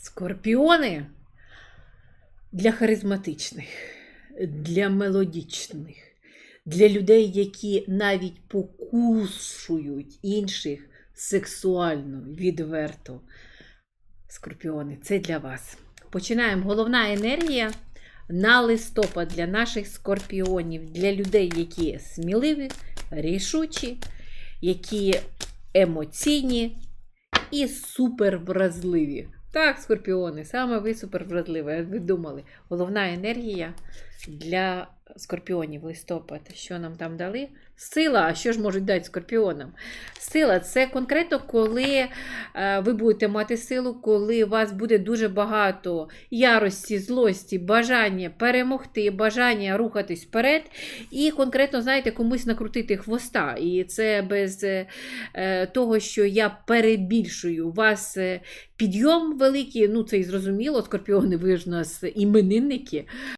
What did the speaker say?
Скорпіони для харизматичних, для мелодічних, для людей, які навіть покушують інших сексуально, відверто. Скорпіони, це для вас. Починаємо. Головна енергія на листопад для наших скорпіонів, для людей, які сміливі, рішучі, які емоційні і супервразливі. Так, скорпіони, саме ви супервразливі, як ви думали. Головна енергія для скорпіонів листопад. Що нам там дали? Сила, а що ж можуть дати скорпіонам? Сила це конкретно, коли е, ви будете мати силу, коли у вас буде дуже багато ярості, злості, бажання перемогти, бажання рухатись вперед, і конкретно, знаєте, комусь накрутити хвоста. І це без е, е, того, що я перебільшую. У вас підйом великий, ну це і зрозуміло, скорпіони, ви ж у нас іменинники.